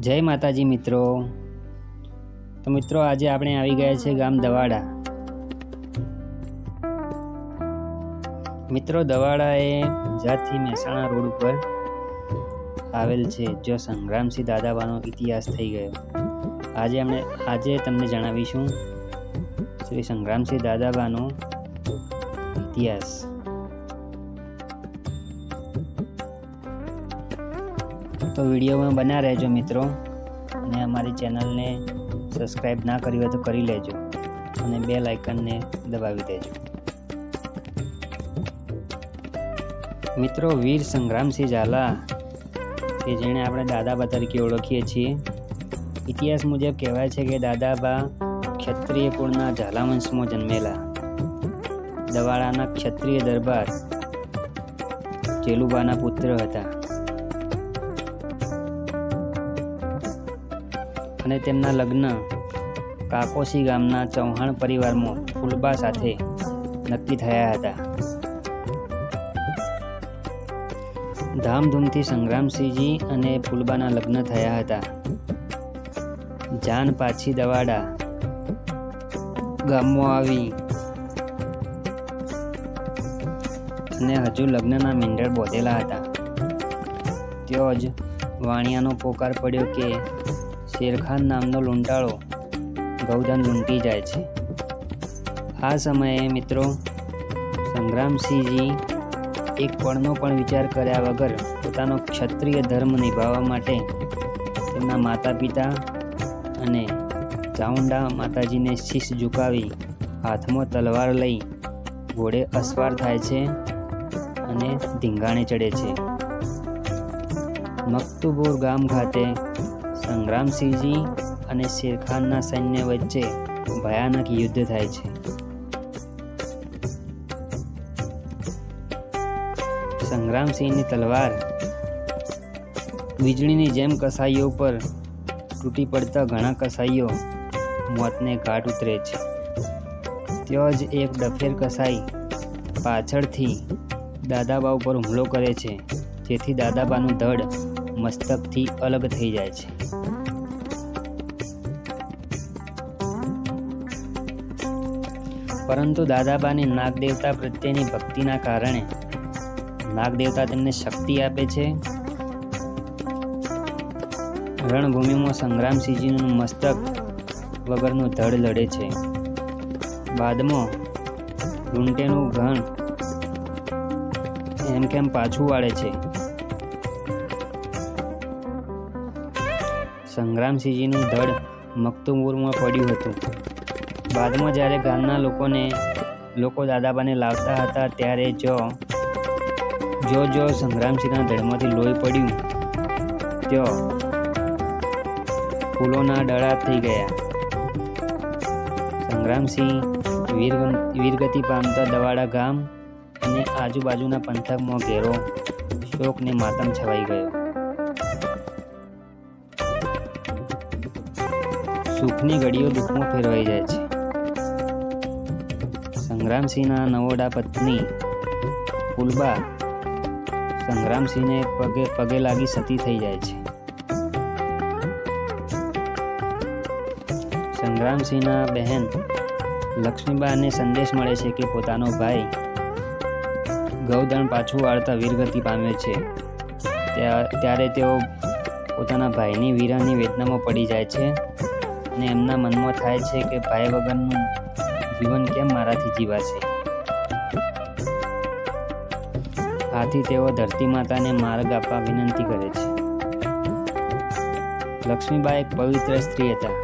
જય માતાજી મિત્રો. તો મિત્રો, આજે આપણે આવી ગયા છે ગામ દવાડા. મિત્રો, દવાડા એ ગુજરાતથી મહેસાણા રોડ ઉપર આવેલ છે, જો સંગ્રામસિંહ દાદાબાનો ઇતિહાસ થઈ ગયો. આજે આપણે આજે તમને જણાવીશું શ્રી સંગ્રામસિંહ દાદાબાનો ઇતિહાસ. તો વિડીયોમાં બના રહેજો મિત્રો. અને અમારી ચેનલને સબસ્ક્રાઈબ ના કરી હોય તો કરી લેજો. અને બે લાઇકનને દબાવી દેજો. મિત્રો, વીર સંગ્રામસિંહ ઝાલા, કે જેણે આપણે દાદાબા તરીકે ઓળખીએ છીએ, ઇતિહાસ મુજબ કહેવાય છે કે દાદાબા ક્ષત્રિય કુળના ઝાલા વંશમાં જન્મેલા. દવાડાના ક્ષત્રિય દરબાર ચેલુબાના પુત્ર હતા. અને તેમના લગ્ન કાકોસી ગામના ચૌહાણ પરિવારમાં ફૂલબા સાથે નક્કી થયા હતા. ધામધૂમથી સંગ્રામસિંહજી અને ફૂલબાના લગ્ન થયા હતા. જાન પાછી દવાડા ગામમાં આવી અને હજુ લગ્નના મીંડળ બોધેલા હતા. ત્યો જ વાણિયાનો પોકાર પડ્યો કે શેરખાન નામનો લૂંટાળો ગૌધન લૂંટી જાય છે. આ સમયે મિત્રો, સંગ્રામસિંહજી એક પળનો પણ વિચાર કર્યા વગર પોતાનો ક્ષત્રિય ધર્મ નિભાવવા માટે તેમના માતા પિતા અને ચાઉંડા માતાજીને શીશ ઝુકાવી હાથમાં તલવાર લઈ ઘોડે અસવાર થાય છે અને ધીંગાણે ચડે છે. મકતુબુર ગામ ખાતે સંગ્રામસિંહજી અને શેરખાનના સૈન્ય વચ્ચે ભયાનક યુદ્ધ થાય છે. સંગ્રામસિંહની તલવાર વીજળીની જેમ કસાઈઓ પર તૂટી પડતા ઘણા કસાઈઓ મોતને ઘાટ ઉતરે છે. ત્યાં જ એક ડફેર કસાઈ પાછળથી દાદાબા ઉપર હુમલો કરે છે, જેથી દાદાબાનું ધડ મસ્તકથી અલગ થઈ જાય છે. પરંતુ દાદાબાની નાગદેવતા પ્રત્યેની ભક્તિના કારણે નાગદેવતા તેમને શક્તિ આપે છે. રણભૂમિમાં સંગ્રામસિંહજીનું મસ્તક વગરનું ધડ લડે છે. બાદમાં લૂંટેનું ઘણ એમ કેમ પાછું વાળે છે? સંગ્રામસિંહજીનું ધડ મકતુમપુરમાં પડ્યું હતું. બાદમાં જ્યારે ગામના લોકોને, લોકો દાદાબાને લાવતા હતા ત્યારે જો જો જો સંગ્રામસિંહના ધડમાંથી લોહી પડ્યું, તો ફૂલોના ડળા થઈ ગયા. સંગ્રામસિંહ વીર વીરગતિ પામતા દવાડા ગામ અને આજુબાજુના પંથકમાં ઘેરો શોકને માતમ છવાઈ ગયો. સુખની ઘડીઓ દુઃખમાં ફેરવાઈ જાય છે. સંગ્રામસિંહના નવોડા પત્ની ફૂલબા સંગ્રામસિંહને પગે પગે લાગી સતી થઈ જાય છે. સંગ્રામસિંહના બહેન લક્ષ્મીબાને સંદેશ મળે છે કે પોતાનો ભાઈ ગૌધન પાછું વાળતા વીરગતિ પામ્યો છે. ત્યારે તેઓ પોતાના ભાઈની વીરાની વેદનામાં પડી જાય છે. અને એમના મનમાં થાય છે કે ભાઈ વગરનું જીવન કેમ મારાથી જીવાશે? આથી તેઓ ધરતી માતાને માર્ગ આપવા વિનંતી કરે છે. લક્ષ્મીબાઈ એક પવિત્ર સ્ત્રી હતા.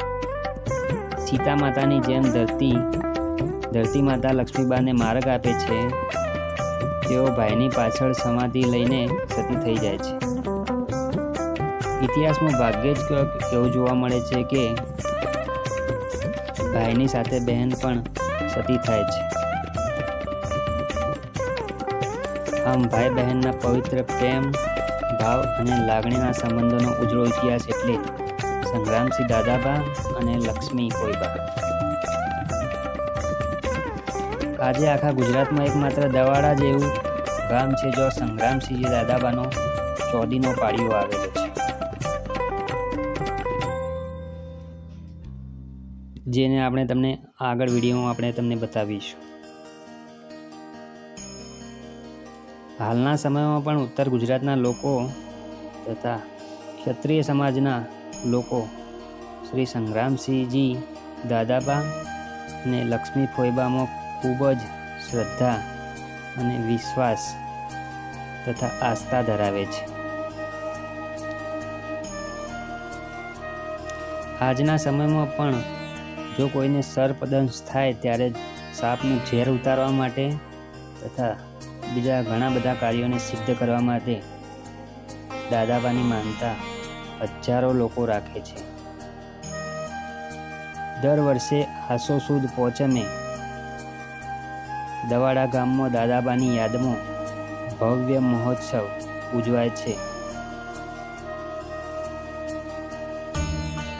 સીતા માતાની જેમ ધરતી ધરતી માતા લક્ષ્મીબાને માર્ગ આપે છે. તેઓ ભાઈની પાછળ સમાધિ લઈને સતી થઈ જાય છે. ઇતિહાસમાં ભાગ્યે જ એવું જોવા મળે છે કે ભાઈની સાથે બહેન પણ સતી થાય છે. આમ ભાઈ બહેનના પવિત્ર પ્રેમ, ભાવ અને લાગણીના સંબંધોનો ઉજળો ઇતિહાસ એટલે સંગ્રામસિંહ દાદાબા અને લક્ષ્મી કોઈબા. આજે આખા ગુજરાતમાં એકમાત્ર દવાડા જેવું ગામ છે જો સંગ્રામસિંહજી દાદાબાનો ચોદીનો પાળીઓ આવેલો છે. જેને આપણે તમને આગળ વિડીયોમાં આપણે તમને બતાવીશું. હાલના સમયમાં પણ ઉત્તર ગુજરાતના લોકો તથા ક્ષત્રિય સમાજના લોકો શ્રી સંગ્રામસિંહજી દાદાબા અને લક્ષ્મી ફોઈબામાં ખૂબ જ શ્રદ્ધા અને વિશ્વાસ તથા આસ્થા ધરાવે છે. આજના સમયમાં પણ જો કોઈને સર્પદંશ થાય ત્યારે સાપનું ઝેર ઉતારવા માટે તથા બીજા ઘણા બધા કાર્યોને સિદ્ધ કરવા માટે દાદાબાની માનતા હજારો લોકો રાખે છે. દર વર્ષે આસો સુદ પોચમે દવાડા ગામમાં દાદાબાની યાદમાં ભવ્ય મહોત્સવ ઉજવાય છે.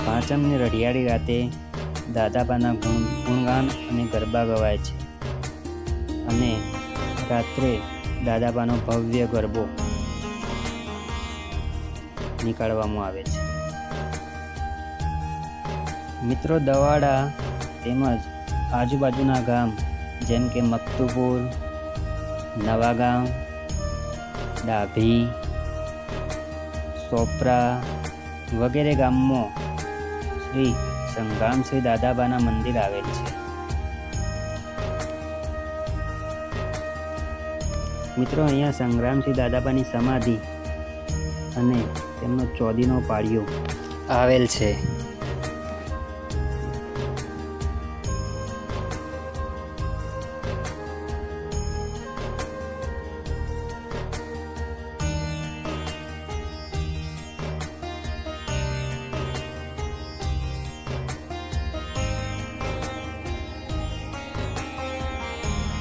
પાંચમની રઢિયાળી રાતે દાદાબાના ગુણ, ગુણગાન અને ગરબા ગવાય છે. અને રાત્રે દાદાબાનો ભવ્ય ગરબો નીકાળવામાં આવે છે. મિત્રો, દવાડા તેમજ આજુબાજુના ગામ જેમ કે મકતુપુર નવાગામ ડાભી, સોપરા વગેરે ગામમાં શ્રી સંગ્રામસિંહ દાદાબાના મંદિર આવેલ છે. મિત્રો, અહીંયા સંગ્રામસિંહ દાદાબાની સમાધિ અને તેમનો ચોદીનો પાળિયો આવેલ છે.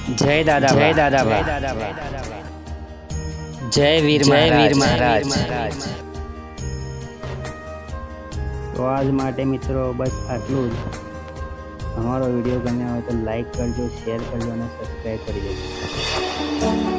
જય દાદા જય દાદા જય વીર જય વીર મહારાજ. તો આજ માટે મિત્રો બસ આટલું જ. અમારો વીડિયો ગમ્યો હોય તો લાઈક કરજો શેર કરજો અને સબસ્ક્રાઈબ કરી દેજો.